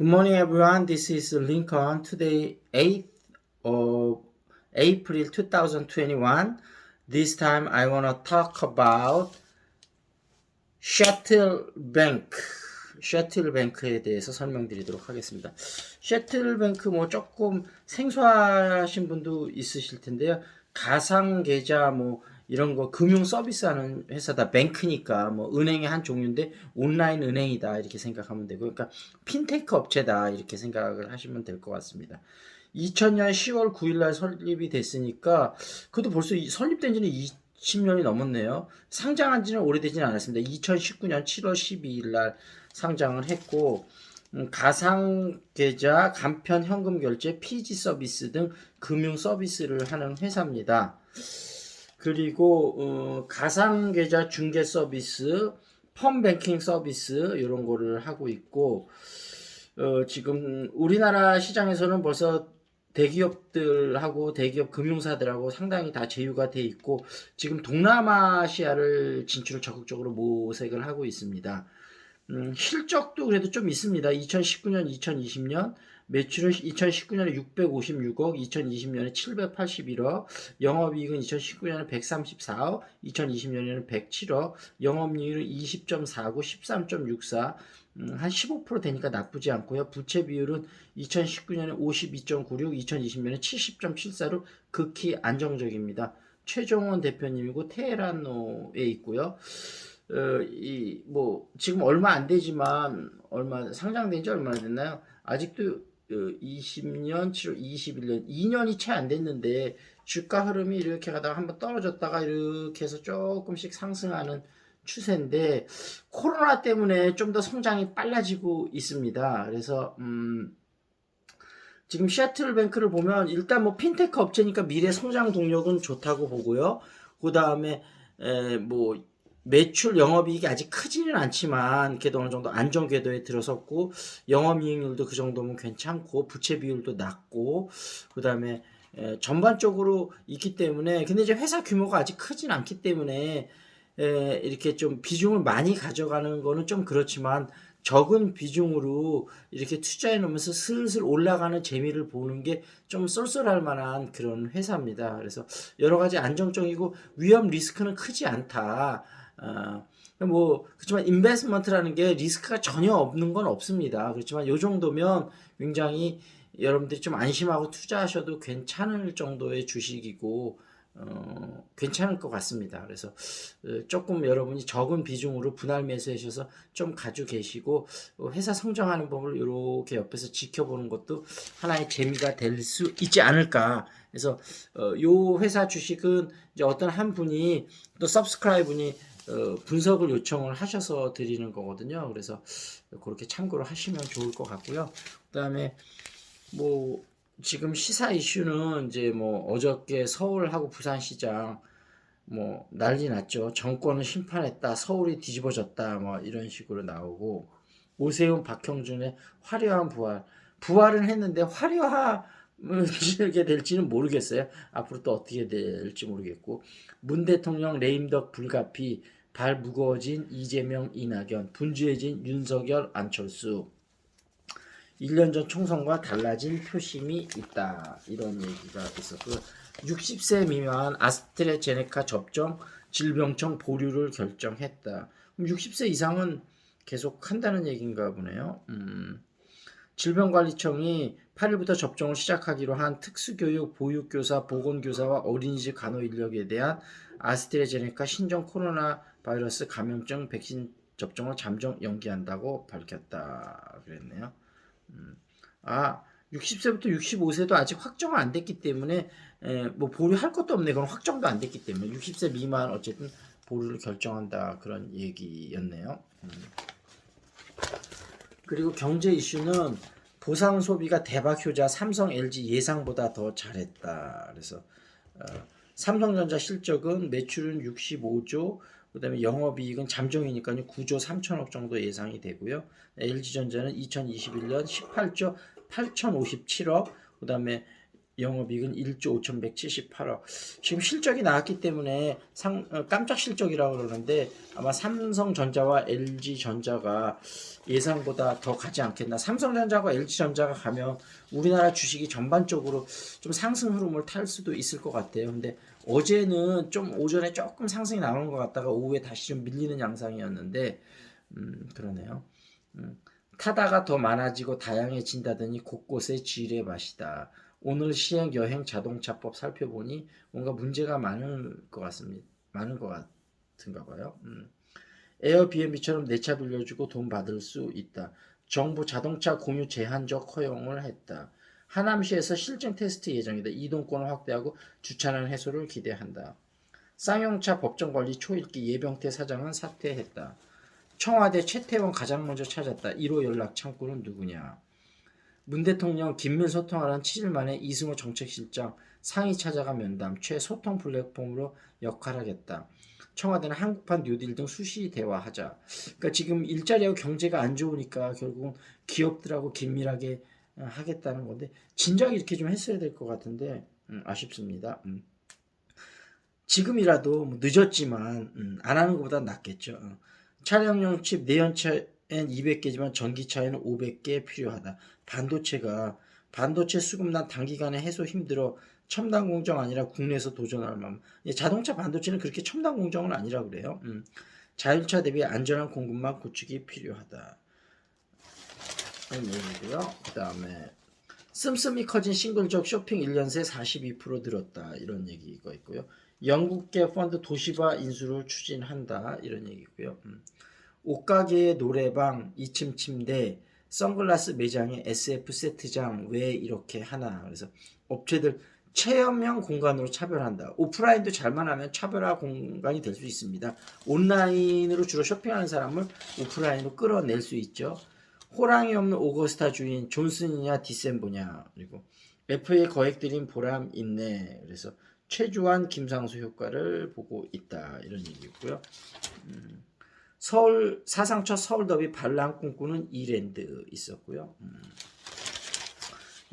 Good morning, everyone. This is Lincoln. Today, 8th of April 2021. This time, I want to talk about Shuttle Bank. 셔틀 뱅크에 대해서 설명드리도록 하겠습니다. 셔틀 뱅크 뭐 조금 생소하신 분도 있으실 텐데요. 가상 계좌 뭐 이런 거 금융 서비스 하는 회사다. 뱅크니까 뭐 은행의 한 종류인데 온라인 은행이다. 이렇게 생각하면 되고 그러니까 핀테크 업체다. 이렇게 생각을 하시면 될 것 같습니다. 2000년 10월 9일 날 설립이 됐으니까 그것도 벌써 이- 설립된 지는 20년이 넘었네요. 상장한 지는 오래되지는 않았습니다. 2019년 7월 12일 날 상장을 했고 음, 가상 계좌, 간편 현금 결제, 피지 서비스 등 금융 서비스를 하는 회사입니다. 그리고 어, 가상 계좌 중개 서비스, 펌 뱅킹 서비스 이런 거를 하고 있고 어, 지금 우리나라 시장에서는 벌써 대기업들하고 대기업 금융사들하고 상당히 다 제휴가 돼 있고 지금 동남아시아를 진출을 적극적으로 모색을 하고 있습니다. 음, 실적도 그래도 좀 있습니다. 2019년, 2020년 매출은 2019년에 656억, 2020년에 781억, 영업이익은 2019년에 134억, 2020년에는 107억, 영업이익은 20.49, 13.64, 음, 한 15% 되니까 나쁘지 않고요. 부채 비율은 2019년에 52.96, 2020년에 70.74로 극히 안정적입니다. 최종원 대표님이고 테헤란노에 있고요. 어, 이, 뭐, 지금 얼마 안 되지만, 얼마, 상장된 지 얼마나 됐나요? 아직도 어, 20년, 7월 21년, 2년이 채 안 됐는데, 주가 흐름이 이렇게 가다가 한번 떨어졌다가 이렇게 해서 조금씩 상승하는 추세인데, 코로나 때문에 좀 더 성장이 빨라지고 있습니다. 그래서, 음, 지금 셔틀뱅크를 보면, 일단 뭐 핀테크 업체니까 미래 성장 동력은 좋다고 보고요. 그 다음에, 뭐, 매출 영업이익이 아직 크지는 않지만 그래도 어느 정도 안정 궤도에 들어섰고 영업이익률도 그 정도면 괜찮고 부채 비율도 낮고 그 다음에 에, 전반적으로 있기 때문에 근데 이제 회사 규모가 아직 크진 않기 때문에 에, 이렇게 좀 비중을 많이 가져가는 거는 좀 그렇지만 적은 비중으로 이렇게 투자해 놓으면서 슬슬 올라가는 재미를 보는 게 좀 쏠쏠할 만한 그런 회사입니다. 그래서 여러 가지 안정적이고 위험 리스크는 크지 않다. 아, 뭐 그렇지만 인베스먼트라는 게 리스크가 전혀 없는 건 없습니다. 그렇지만 요 정도면 굉장히 여러분들이 좀 안심하고 투자하셔도 괜찮을 정도의 주식이고 어, 괜찮을 것 같습니다. 그래서 어, 조금 여러분이 적은 비중으로 분할 매수하셔서 좀 가지고 계시고 어, 회사 성장하는 법을 이렇게 옆에서 지켜보는 것도 하나의 재미가 될 수 있지 않을까. 그래서 어, 요 회사 주식은 이제 어떤 한 분이 또 서브스크라이브 분이 어, 분석을 요청을 하셔서 드리는 거거든요. 그래서 그렇게 참고를 하시면 좋을 것 같고요. 그다음에 뭐 지금 시사 이슈는 이제 뭐 어저께 서울하고 부산시장 뭐 난리 났죠. 정권을 심판했다. 서울이 뒤집어졌다. 뭐 이런 식으로 나오고 오세훈 박형준의 화려한 부활. 부활은 했는데 화려하게 될지는 모르겠어요. 앞으로 또 어떻게 될지 모르겠고 문 대통령 레임덕 불가피 발 무거워진 이재명 이낙연 분주해진 윤석열 안철수 1년 전 총선과 달라진 표심이 있다. 이런 얘기가 있었고요. 60세 미만 아스트레제네카 접종 질병청 보류를 결정했다. 그럼 60세 이상은 계속 한다는 얘기인가 보네요. 음, 질병관리청이 8일부터 접종을 시작하기로 한 특수교육, 보육교사, 보건교사와 어린이집 간호 인력에 대한 아스트레제네카 신종 코로나 바이러스 감염증 백신 접종을 잠정 연기한다고 밝혔다. 그랬네요. 아, 60세부터 65세도 아직 확정은 안 됐기 때문에 에, 뭐 보류할 것도 없네. 그건 확정도 안 됐기 때문에 60세 미만 어쨌든 보류를 결정한다 그런 얘기였네요. 음. 그리고 경제 이슈는 보상 소비가 대박 효자 삼성, LG 예상보다 더 잘했다. 그래서 어, 삼성전자 실적은 매출은 65조, 그다음에 영업이익은 잠정이니까요 9조 3천억 정도 예상이 되고요. LG전자는 2021년 18조 8,057억, 그다음에 영업이익은 1조 5,178억. 지금 실적이 나왔기 때문에 상, 어, 깜짝 실적이라고 그러는데 아마 삼성전자와 LG전자가 예상보다 더 가지 않겠나. 삼성전자와 LG전자가 가면 우리나라 주식이 전반적으로 좀 상승 흐름을 탈 수도 있을 것 같아요. 근데 어제는 좀 오전에 조금 상승이 나오는 것 같다가 오후에 다시 좀 밀리는 양상이었는데 음, 그러네요. 음, 타다가 더 많아지고 다양해진다더니 곳곳에 지뢰 맛이다. 오늘 시행 여행 자동차법 살펴보니 뭔가 문제가 많은 것 같습니다. 많은 것 같은가 봐요. 음. 에어비앤비처럼 내 차 빌려주고 돈 받을 수 있다. 정부 자동차 공유 제한적 허용을 했다. 하남시에서 실증 테스트 예정이다. 이동권을 확대하고 주차난 해소를 기대한다. 쌍용차 법정 관리 초읽기 예병태 사장은 사퇴했다. 청와대 최태원 가장 먼저 찾았다. 1호 연락 창구는 누구냐? 문 대통령 긴밀 소통하는 7일 만에 이승호 정책실장 상위 찾아가 면담 최소통 플랫폼으로 역할하겠다. 청와대는 한국판 뉴딜 등 수시 대화하자. 그러니까 지금 일자리하고 경제가 안 좋으니까 결국은 기업들하고 긴밀하게 어, 하겠다는 건데 진작 이렇게 좀 했어야 될 것 같은데 음, 아쉽습니다. 음. 지금이라도 뭐 늦었지만 음, 안 하는 것보다 낫겠죠. 어. 차량용 칩 내연차엔 200개지만 전기차에는 500개 필요하다. 반도체가 반도체 수급난 단기간에 해소 힘들어 첨단 공정 아니라 국내에서 도전할 만 예, 자동차 반도체는 그렇게 첨단 공정은 아니라 그래요. 음. 자율차 대비 안전한 공급망 구축이 필요하다. 얘기고요. 그 다음에 씀씀이 커진 싱글족 쇼핑 1년 새 42% 늘었다. 이런 얘기가 있고요. 영국계 펀드 도시바 인수를 추진한다. 이런 얘기고요. 음. 옷가게의 노래방, 2층 침대, 선글라스 매장에 SF 세트장 왜 이렇게 하나. 그래서 업체들 체험형 공간으로 차별한다. 오프라인도 잘만 하면 차별화 공간이 될 수 있습니다. 온라인으로 주로 쇼핑하는 사람을 오프라인으로 끌어낼 수 있죠. 호랑이 없는 오거스타 주인 존슨이냐 디셈보냐 그리고 FA 거액 들인 보람 있네. 그래서 최주환 김상수 효과를 보고 있다 이런 얘기고요. 음, 서울 사상 첫 서울 더비 반란 꿈꾸는 이랜드 있었고요. 음.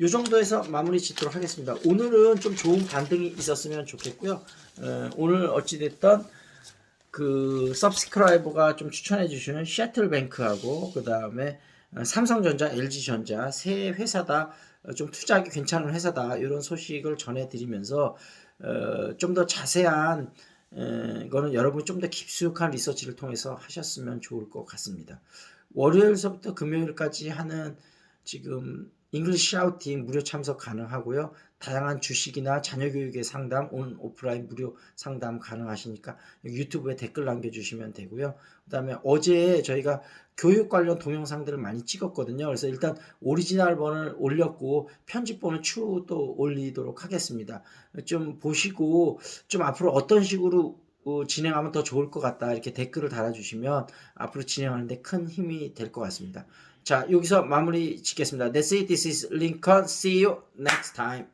요 정도에서 마무리 짓도록 하겠습니다. 오늘은 좀 좋은 반등이 있었으면 좋겠고요. 어, 오늘 어찌됐던 그 서브스크라이버가 좀 추천해 주시는 셔틀뱅크하고 그 다음에 삼성전자, LG전자 세 회사다 어, 좀 투자하기 괜찮은 회사다 이런 소식을 전해드리면서 어, 좀 더 자세한 에, 거는 여러분 좀더 깊숙한 리서치를 통해서 하셨으면 좋을 것 같습니다. 월요일서부터 금요일까지 하는 지금 잉글리시 샤우팅 무료 참석 가능하고요. 다양한 주식이나 자녀 교육의 상담, 온 오프라인 무료 상담 가능하시니까 유튜브에 댓글 남겨주시면 되고요. 그 다음에 어제 저희가 교육 관련 동영상들을 많이 찍었거든요. 그래서 일단 오리지널본을 올렸고 편집본을 추후 또 올리도록 하겠습니다. 좀 보시고 좀 앞으로 어떤 식으로 어, 진행하면 더 좋을 것 같다 이렇게 댓글을 달아주시면 앞으로 진행하는데 큰 힘이 될 것 같습니다. 자 여기서 마무리 짓겠습니다. That's it. This is Lincoln. See you next time.